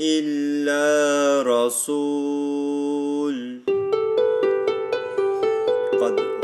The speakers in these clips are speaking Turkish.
إلا رسول. قد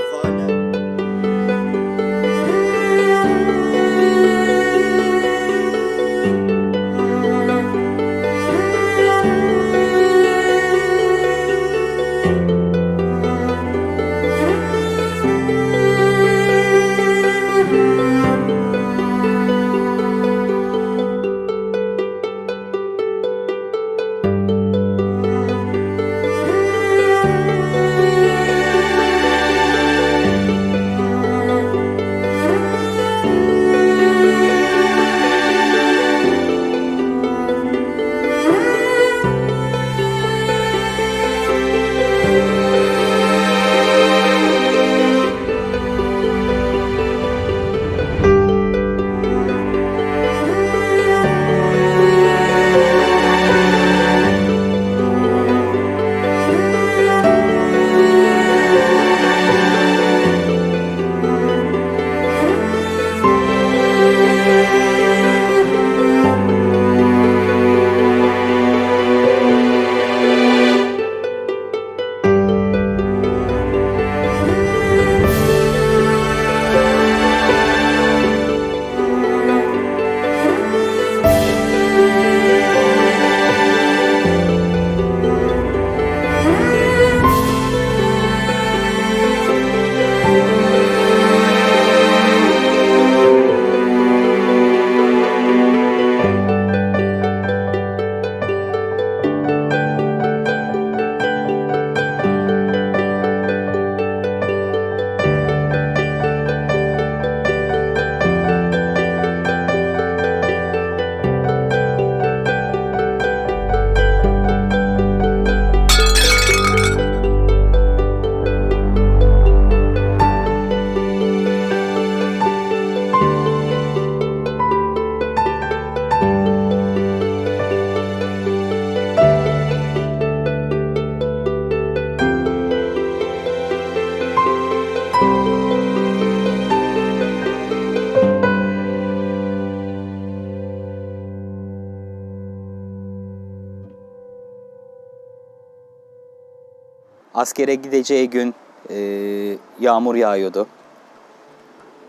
Askere gideceği gün e, yağmur yağıyordu.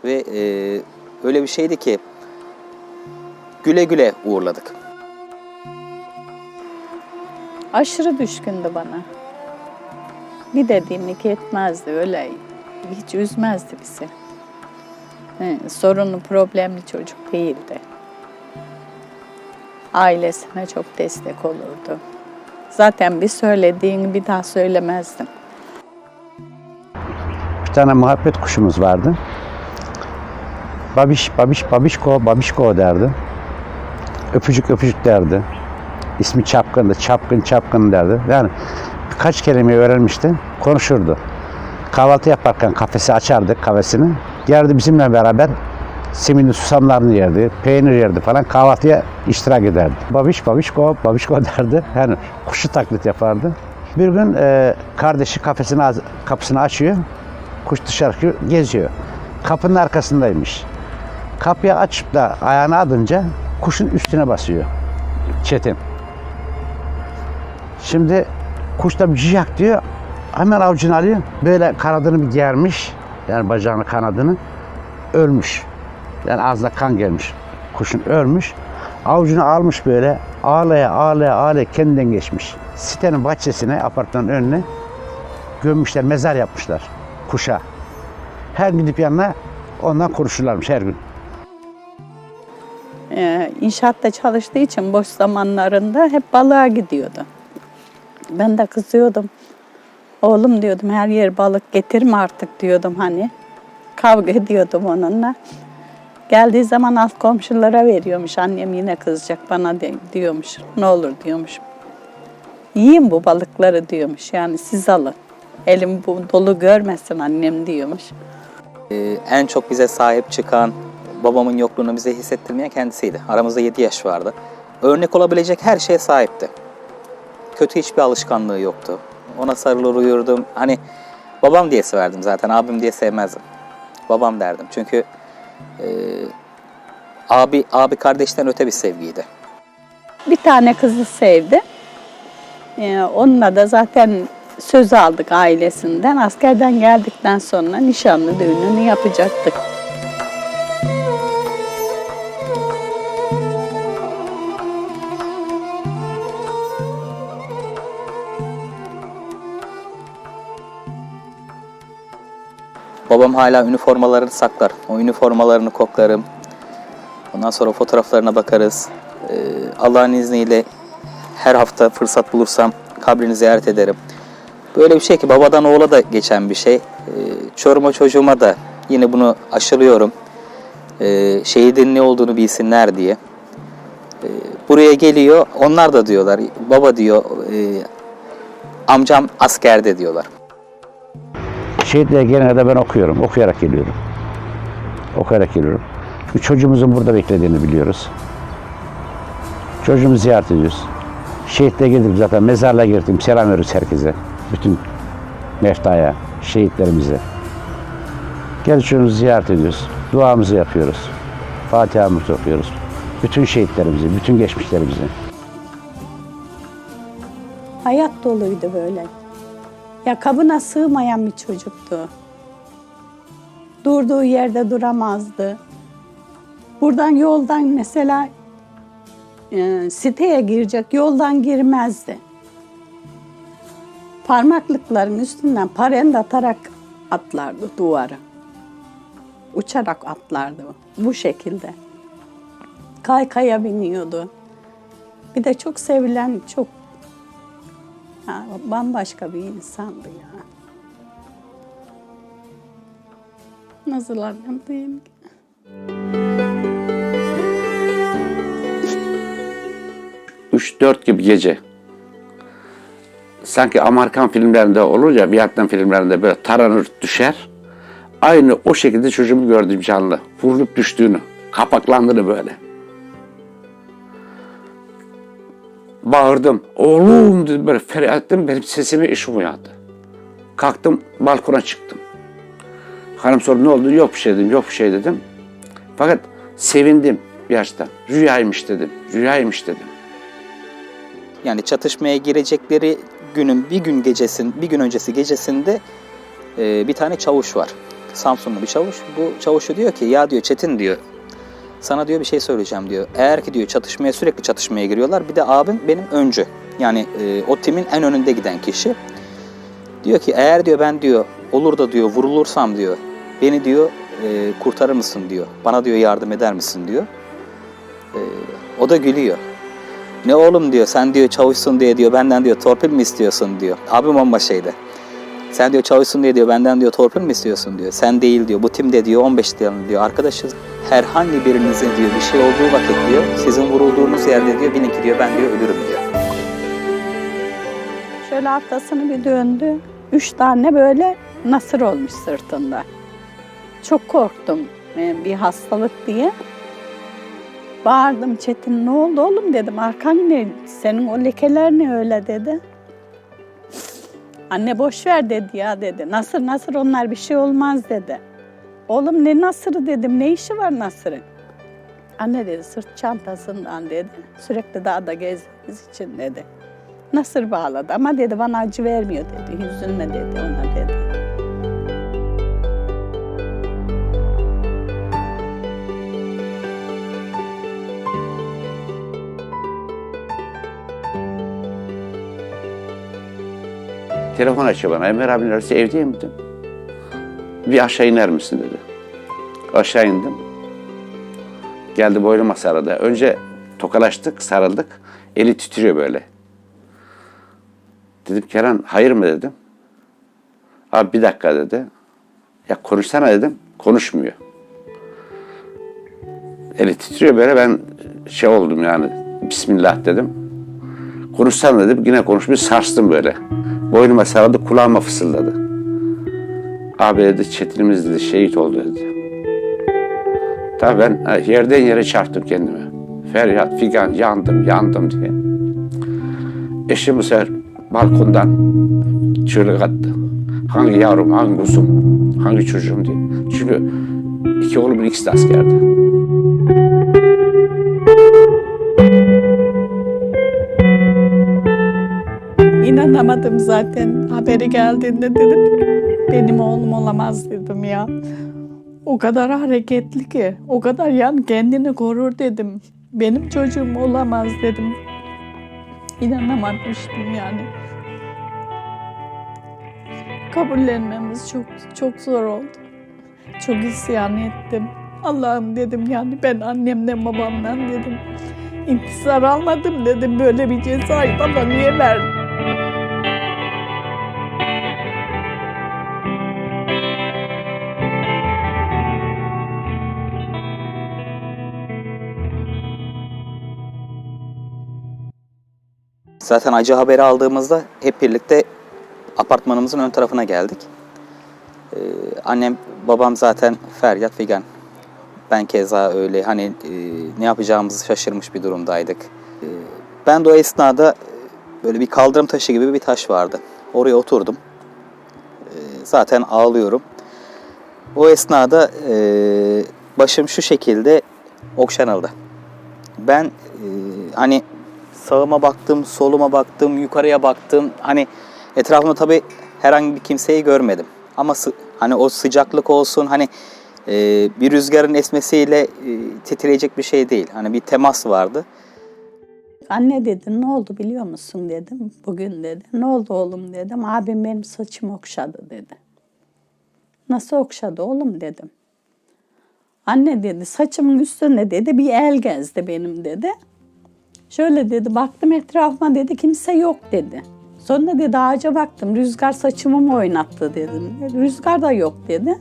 Ve e, öyle bir şeydi ki güle güle uğurladık. Aşırı düşkündü bana. Bir dediğim iki etmezdi öyle. Hiç üzmezdi bizi. He, sorunlu, problemli çocuk değildi. Ailesine çok destek olurdu. Zaten bir söylediğini bir daha söylemezdim. Bir tane muhabbet kuşumuz vardı. Babiş, babiş, babişko, babişko derdi. Öpücük, öpücük derdi. İsmi Çapkın'dı, Çapkın, Çapkın derdi. Yani birkaç kelimeyi öğrenmişti, konuşurdu. Kahvaltı yaparken kafesi açardık, kafesini. Geldi bizimle beraber simini susamlarını yerdi, peynir yerdi falan. Kahvaltıya iştirak ederdi. Babiş, babişko, babişko derdi. Yani kuşu taklit yapardı. Bir gün e, kardeşi kafesini kapısını açıyor. Kuş dışarı geziyor. Kapının arkasındaymış. Kapıyı açıp da ayağını adınca kuşun üstüne basıyor. Çetin. Şimdi kuş da bir ciyak diyor. Hemen avucunu alıyor. Böyle kanadını bir germiş. Yani bacağını kanadını. Ölmüş. Yani ağzına kan gelmiş. Kuşun ölmüş. Avucunu almış böyle. Ağlaya ağlaya ağlaya kendinden geçmiş. Sitenin bahçesine, apartmanın önüne gömmüşler, mezar yapmışlar kuşa. Her gidip yanına ondan konuşurlarmış her gün. Ee, inşaatta çalıştığı için boş zamanlarında hep balığa gidiyordu. Ben de kızıyordum. Oğlum diyordum her yer balık getirme artık diyordum hani. Kavga ediyordum onunla. Geldiği zaman alt komşulara veriyormuş. Annem yine kızacak bana de, diyormuş. Ne olur diyormuş. Yiyin bu balıkları diyormuş. Yani siz alın. Elim bu dolu görmesin annem diyormuş. Ee, en çok bize sahip çıkan, babamın yokluğunu bize hissettirmeyen kendisiydi. Aramızda 7 yaş vardı. Örnek olabilecek her şeye sahipti. Kötü hiçbir alışkanlığı yoktu. Ona sarılır uyurdum. Hani babam diye severdim zaten, abim diye sevmezdim. Babam derdim. Çünkü e, abi abi kardeşten öte bir sevgiydi. Bir tane kızı sevdi. Ee, onunla da zaten söz aldık ailesinden. Askerden geldikten sonra nişanlı düğününü yapacaktık. Babam hala üniformalarını saklar. O üniformalarını koklarım. Ondan sonra fotoğraflarına bakarız. Ee, Allah'ın izniyle her hafta fırsat bulursam kabrini ziyaret ederim. Böyle bir şey ki babadan oğula da geçen bir şey. Ee, çoruma çocuğuma da yine bunu aşılıyorum. Ee, şehidin ne olduğunu bilsinler diye. Ee, buraya geliyor, onlar da diyorlar. Baba diyor, e, amcam askerde diyorlar. Şehitlere gelene de ben okuyorum. Okuyarak geliyorum. Okuyarak geliyorum. Çünkü çocuğumuzun burada beklediğini biliyoruz. Çocuğumuzu ziyaret ediyoruz. Şehitlere geldik zaten. Mezarlığa girdim. Selam veriyoruz herkese. Bütün meftaya, şehitlerimize. Gel çocuğumuzu ziyaret ediyoruz. Duamızı yapıyoruz. Fatiha'mızı okuyoruz. Bütün şehitlerimizi, bütün geçmişlerimizi. Hayat doluydu böyle. Ya kabına sığmayan bir çocuktu. Durduğu yerde duramazdı. Buradan yoldan mesela e, siteye girecek yoldan girmezdi. Parmaklıkların üstünden parende atarak atlardı duvarı. Uçarak atlardı bu şekilde. Kaykaya biniyordu. Bir de çok sevilen, çok Ha, bambaşka bir insandı ya. Nasıl anlatayım ki? Üç dört gibi gece. Sanki Amerikan filmlerinde olur ya, Vietnam filmlerinde böyle taranır düşer. Aynı o şekilde çocuğumu gördüm canlı. Vurulup düştüğünü, kapaklandığını böyle. Bağırdım. Oğlum dedim böyle feryat ettim. Benim sesimi işim uyandı. Kalktım balkona çıktım. Hanım sordu ne oldu? Yok bir şey dedim. Yok bir şey dedim. Fakat sevindim bir yaştan. Rüyaymış dedim. Rüyaymış dedim. Yani çatışmaya girecekleri günün bir gün gecesin, bir gün öncesi gecesinde e, bir tane çavuş var. Samsunlu bir çavuş. Bu çavuşu diyor ki ya diyor Çetin diyor. Sana diyor bir şey söyleyeceğim diyor. Eğer ki diyor çatışmaya sürekli çatışmaya giriyorlar. Bir de abim benim öncü. Yani e, o timin en önünde giden kişi. Diyor ki eğer diyor ben diyor olur da diyor vurulursam diyor beni diyor e, kurtarır mısın diyor. Bana diyor yardım eder misin diyor. E, o da gülüyor. Ne oğlum diyor sen diyor çavuşsun diye diyor benden diyor torpil mi istiyorsun diyor. Abim ama şeyde. Sen diyor çavuşsun diye diyor benden diyor torpil mi istiyorsun diyor. Sen değil diyor bu timde diyor 15 tane diyor arkadaşız. Herhangi birinizin diyor bir şey olduğu vakit diyor sizin vurulduğunuz yerde diyor bilin ki diyor ben diyor ölürüm diyor. Şöyle arkasını bir döndü. Üç tane böyle nasır olmuş sırtında. Çok korktum e, bir hastalık diye. Bağırdım Çetin ne oldu oğlum dedim. Arkan ne? Senin o lekeler ne öyle dedi. Anne boş ver dedi ya dedi. Nasır nasır onlar bir şey olmaz dedi. Oğlum ne nasırı dedim. Ne işi var nasırın? Anne dedi sırt çantasından dedi. Sürekli dağda gezdiğimiz için dedi. Nasır bağladı ama dedi bana acı vermiyor dedi. Üzülme dedi ona dedi. Telefon açıyor bana. Emre abi neresi? Evdeyim dedim. Bir aşağı iner misin dedi. Aşağı indim. Geldi boynuma sarıldı. Önce tokalaştık, sarıldık. Eli titriyor böyle. Dedim Kerem hayır mı dedim. Abi bir dakika dedi. Ya konuşsana dedim. Konuşmuyor. Eli titriyor böyle ben şey oldum yani. Bismillah dedim. Konuşsana dedim. Yine konuşmuş sarstım böyle. Boynuma sarıldı kulağıma fısıldadı. Abi dedi Çetin'imiz dedi şehit oldu dedi. Tabii ben yerden yere çarptım kendime. Feryat, figan, yandım, yandım diye. Eşim bu sefer balkondan çığlık attı. Hangi yavrum, hangi kuzum, hangi çocuğum diye. Çünkü iki oğlumun ikisi de askerdi. İnanamadım zaten haberi geldiğinde dedim. Benim oğlum olamaz dedim ya. O kadar hareketli ki, o kadar yan kendini korur dedim. Benim çocuğum olamaz dedim. İnanamamıştım yani. Kabullenmemiz çok çok zor oldu. Çok isyan ettim. Allah'ım dedim yani ben annemden babamdan dedim. İntisar almadım dedim böyle bir cezayı bana niye verdin? Zaten acı haberi aldığımızda hep birlikte apartmanımızın ön tarafına geldik. Ee, annem, babam zaten feryat figan. Ben keza öyle hani e, ne yapacağımızı şaşırmış bir durumdaydık. Ee, ben de o esnada e, böyle bir kaldırım taşı gibi bir taş vardı. Oraya oturdum. Ee, zaten ağlıyorum. O esnada e, başım şu şekilde okşanıldı. Ben e, hani sağıma baktım, soluma baktım, yukarıya baktım. Hani etrafımda tabii herhangi bir kimseyi görmedim. Ama hani o sıcaklık olsun, hani e, bir rüzgarın esmesiyle e, titreyecek bir şey değil. Hani bir temas vardı. Anne dedi ne oldu biliyor musun dedim bugün dedi. Ne oldu oğlum dedim. Abim benim saçımı okşadı dedi. Nasıl okşadı oğlum dedim. Anne dedi saçımın üstünde dedi bir el gezdi benim dedi. Şöyle dedi baktım etrafıma dedi kimse yok dedi. Sonra dedi ağaca baktım rüzgar saçımı mı oynattı dedim. Rüzgar da yok dedi.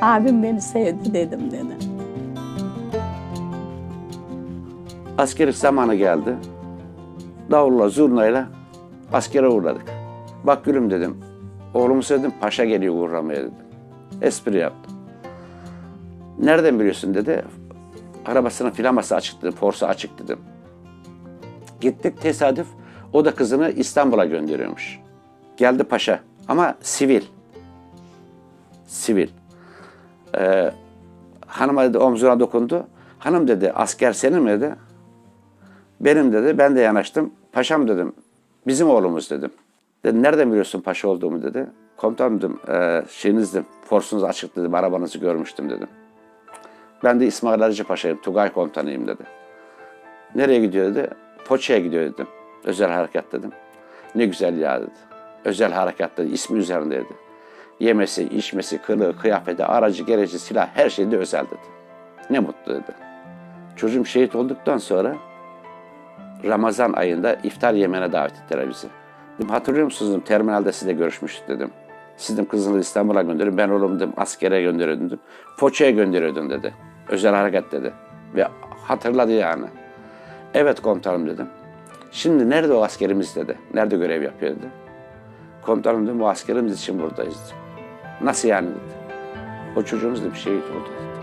Abim beni sevdi dedim dedi. Askerlik zamanı geldi. Davulla, zurnayla askere uğradık. Bak gülüm dedim. Oğlumu söyledim, paşa geliyor uğramaya dedim. Espri yaptım. Nereden biliyorsun dedi. Arabasının flaması açık dedim, forsa açık dedim. Gittik tesadüf, o da kızını İstanbul'a gönderiyormuş. Geldi paşa ama sivil. Sivil. Ee, hanıma dedi omzuna dokundu. Hanım dedi asker senin mi dedi. Benim dedi. Ben de yanaştım. Paşam dedim. Bizim oğlumuz dedim. Dedi nereden biliyorsun paşa olduğumu dedi. Komutanım dedim. E, şeyiniz dedim. Forsunuz açık dedim. Arabanızı görmüştüm dedim. Ben de İsmail Arıcı Paşa'yım. Tugay komutanıyım dedi. Nereye gidiyor dedi. Poçya'ya gidiyor dedim. Özel harekat dedim. Ne güzel ya dedi. Özel harekat dedi. İsmi üzerinde dedi. Yemesi, içmesi, kılığı, kıyafeti, aracı, gereci, silah her şeyde özel dedi. Ne mutlu dedi. Çocuğum şehit olduktan sonra Ramazan ayında iftar yemeğine davet ettiler bizi. Dedim, hatırlıyor musunuz dedim, terminalde sizle görüşmüştük dedim. Siz dedim kızınızı İstanbul'a gönderin, ben oğlum dedim askere gönderiyordum dedim. Foça'ya gönderiyordum dedi. Özel harekat dedi. Ve hatırladı yani. Evet komutanım dedim. Şimdi nerede o askerimiz dedi. Nerede görev yapıyor dedi. Komutanım dedim o askerimiz için buradayız dedim. Nasıl yani dedi. O çocuğumuz da bir şehit oldu dedi.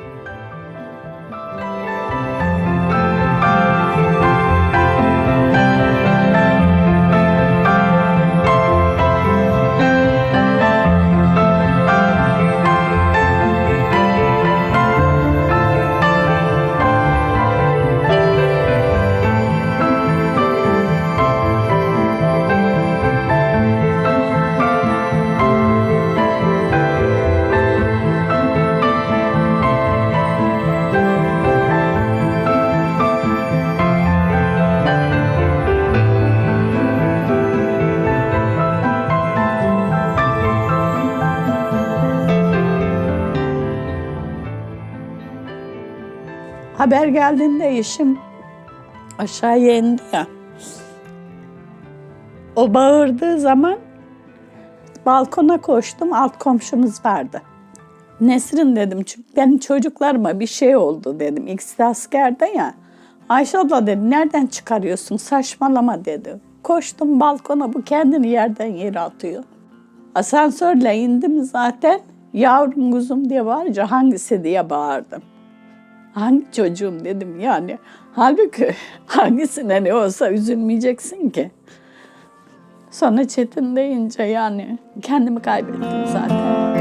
Haber geldiğinde eşim aşağıya indi ya. O bağırdığı zaman balkona koştum. Alt komşumuz vardı. Nesrin dedim çünkü benim çocuklarıma bir şey oldu dedim. İkisi de askerde ya. Ayşe abla dedi nereden çıkarıyorsun saçmalama dedi. Koştum balkona bu kendini yerden yere atıyor. Asansörle indim zaten. Yavrum kuzum diye bağırınca hangisi diye bağırdım. Hangi çocuğum dedim yani. Halbuki hangisine ne olsa üzülmeyeceksin ki. Sonra Çetin deyince yani kendimi kaybettim zaten.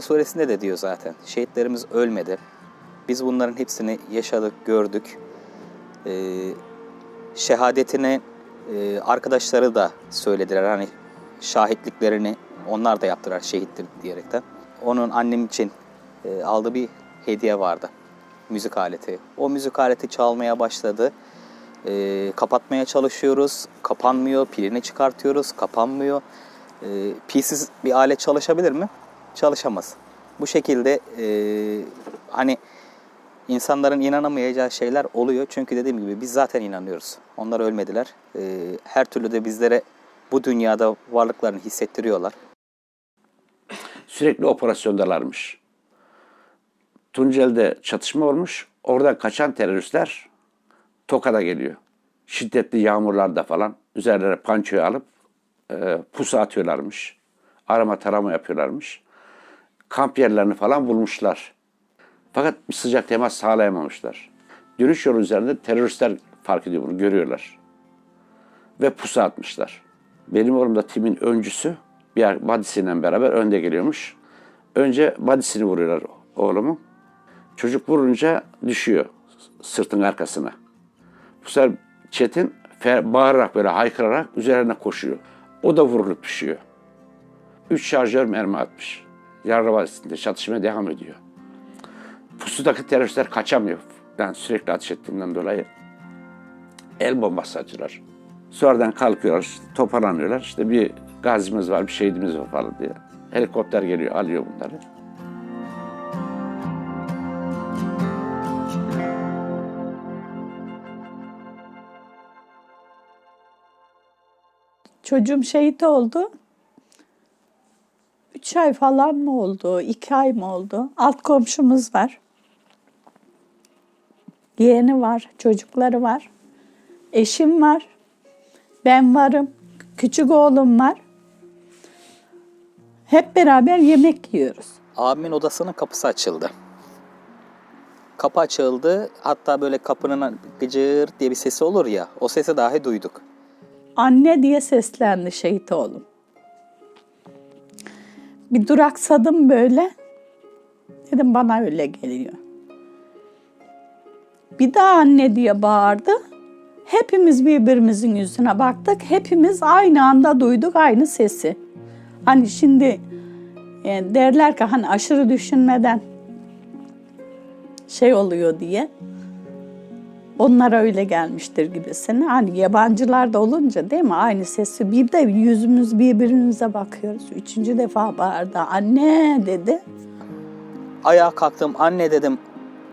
Bakara suresinde de diyor zaten. Şehitlerimiz ölmedi. Biz bunların hepsini yaşadık, gördük. Ee, şehadetini e, arkadaşları da söylediler. Hani şahitliklerini onlar da yaptılar şehittir diyerekten. Onun annem için e, aldığı bir hediye vardı. Müzik aleti. O müzik aleti çalmaya başladı. E, kapatmaya çalışıyoruz. Kapanmıyor. Pilini çıkartıyoruz. Kapanmıyor. E, pilsiz bir alet çalışabilir mi? Çalışamaz. Bu şekilde e, hani insanların inanamayacağı şeyler oluyor. Çünkü dediğim gibi biz zaten inanıyoruz. Onlar ölmediler. E, her türlü de bizlere bu dünyada varlıklarını hissettiriyorlar. Sürekli operasyondalarmış. Tunceli'de çatışma olmuş. Oradan kaçan teröristler Tokat'a geliyor. Şiddetli yağmurlarda falan üzerlerine pançoyu alıp e, pusu atıyorlarmış. Arama tarama yapıyorlarmış. Kamp yerlerini falan bulmuşlar. Fakat sıcak temas sağlayamamışlar. Dönüş yolu üzerinde teröristler fark ediyor bunu, görüyorlar. Ve pusu atmışlar. Benim oğlum da timin öncüsü bir badisiyle beraber önde geliyormuş. Önce badisini vuruyorlar oğlumu. Çocuk vurunca düşüyor sırtın arkasına. Bu sefer Çetin fe- bağırarak böyle haykırarak üzerine koşuyor. O da vurulup düşüyor. Üç şarjör mermi atmış. Yarra Vadisi'nde çatışmaya devam ediyor. Pusudaki teröristler kaçamıyor. Ben sürekli ateş ettiğimden dolayı. El bombası atıyorlar. Sonradan kalkıyorlar, toparlanıyorlar. İşte bir gazimiz var, bir şehidimiz var falan diye. Helikopter geliyor, alıyor bunları. Çocuğum şehit oldu. Üç ay falan mı oldu? iki ay mı oldu? Alt komşumuz var. Yeğeni var, çocukları var. Eşim var. Ben varım. Küçük oğlum var. Hep beraber yemek yiyoruz. Abimin odasının kapısı açıldı. Kapı açıldı. Hatta böyle kapının gıcır diye bir sesi olur ya. O sesi dahi duyduk. Anne diye seslendi şehit oğlum. Bir duraksadım böyle. Dedim bana öyle geliyor. Bir daha anne diye bağırdı. Hepimiz birbirimizin yüzüne baktık. Hepimiz aynı anda duyduk aynı sesi. Hani şimdi e, derler ki hani aşırı düşünmeden şey oluyor diye. Onlara öyle gelmiştir gibisine. Hani yabancılar da olunca değil mi? Aynı sesi. Bir de yüzümüz birbirimize bakıyoruz. Üçüncü defa bağırdı. Anne dedi. Ayağa kalktım. Anne dedim.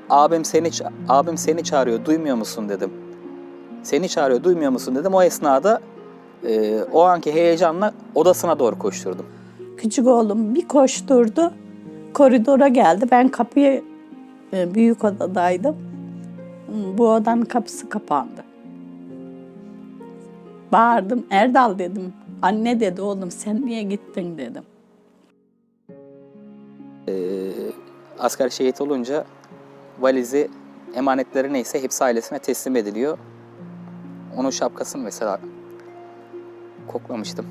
Abim seni abim seni çağırıyor. Duymuyor musun dedim. Seni çağırıyor. Duymuyor musun dedim. O esnada e, o anki heyecanla odasına doğru koşturdum. Küçük oğlum bir koşturdu. Koridora geldi. Ben kapıyı e, büyük odadaydım. Bu odanın kapısı kapandı. Bağırdım. Erdal dedim. Anne dedi oğlum sen niye gittin dedim. Asker şehit olunca valizi emanetleri neyse hepsi ailesine teslim ediliyor. Onun şapkasını mesela koklamıştım.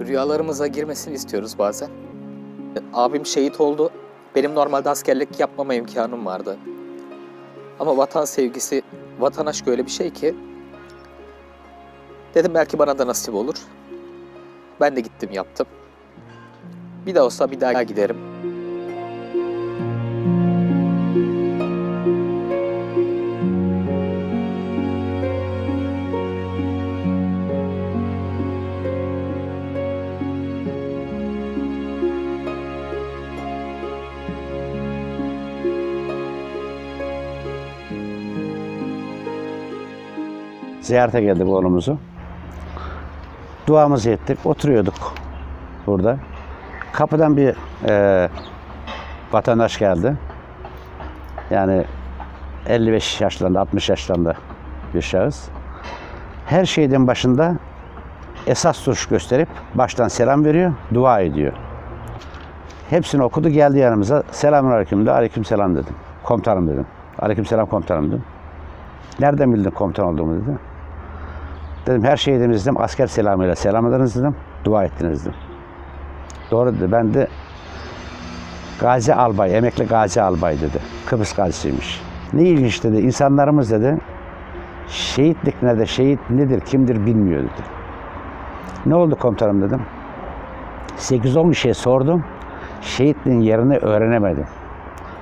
Rüyalarımıza girmesini istiyoruz bazen. Abim şehit oldu. Benim normalde askerlik yapmama imkanım vardı. Ama vatan sevgisi, vatan aşkı öyle bir şey ki dedim belki bana da nasip olur. Ben de gittim yaptım. Bir daha olsa bir daha giderim. Ziyarete geldik oğlumuzu. Duamızı ettik. Oturuyorduk burada. Kapıdan bir e, vatandaş geldi. Yani 55 yaşlarında, 60 yaşlarında bir şahıs. Her şeyden başında esas duruş gösterip baştan selam veriyor, dua ediyor. Hepsini okudu geldi yanımıza. Selamun aleyküm de aleyküm selam dedim. Komutanım dedim. Aleyküm selam komutanım dedim. Nereden bildin komutan olduğumu dedi. Dedim her şeyi dedim, dedim asker selamıyla selam ediniz dedim. Dua ettiniz dedim. Doğru dedi. Ben de Gazi Albay, emekli Gazi Albay dedi. Kıbrıs gazisiymiş. Ne ilginç dedi. İnsanlarımız dedi şehitlik ne de şehit nedir, kimdir bilmiyor dedi. Ne oldu komutanım dedim. 8-10 kişiye sordum. Şehitliğin yerini öğrenemedim.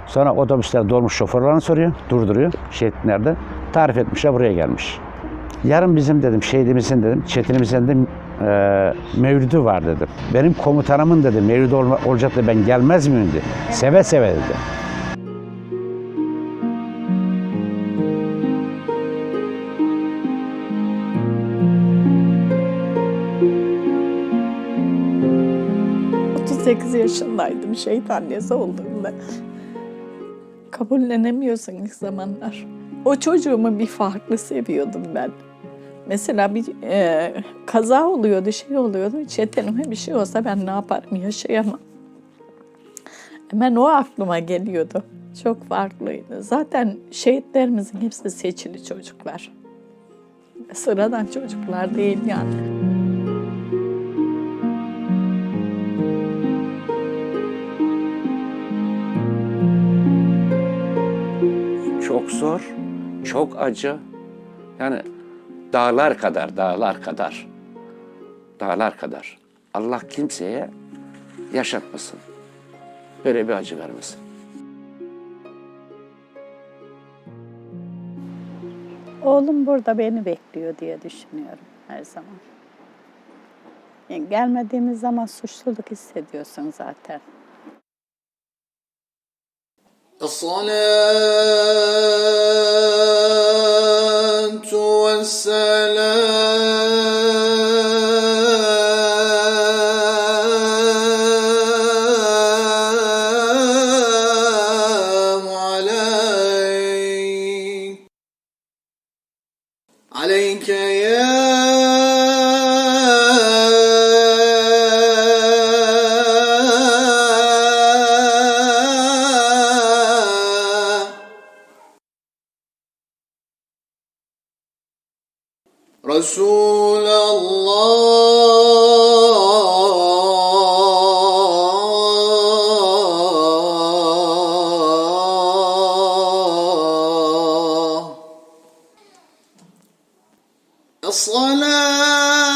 Sonra otobüsler dolmuş şoförlerini soruyor. Durduruyor. Şehit nerede? Tarif etmişler buraya gelmiş. Yarın bizim dedim şehidimizin dedim çetinimizin de e, mevlüdü var dedim. Benim komutanımın dedi mevlüdü olma, olacak da ben gelmez miyim dedi. Seve seve dedi. Hı. 38 yaşındaydım şehit annesi olduğumda. Kabullenemiyorsun ilk zamanlar. O çocuğumu bir farklı seviyordum ben. Mesela bir e, kaza oluyordu, şey oluyordu. Çetenime bir şey olsa ben ne yaparım, yaşayamam. Hemen o aklıma geliyordu. Çok farklıydı. Zaten şehitlerimizin hepsi seçili çocuklar. Sıradan çocuklar değil yani. Çok zor, çok acı. Yani dağlar kadar, dağlar kadar. Dağlar kadar. Allah kimseye yaşatmasın. Böyle bir acı vermesin. Oğlum burada beni bekliyor diye düşünüyorum her zaman. Yani gelmediğimiz zaman suçluluk hissediyorsun zaten. الصلاة رسول الله. الصلاة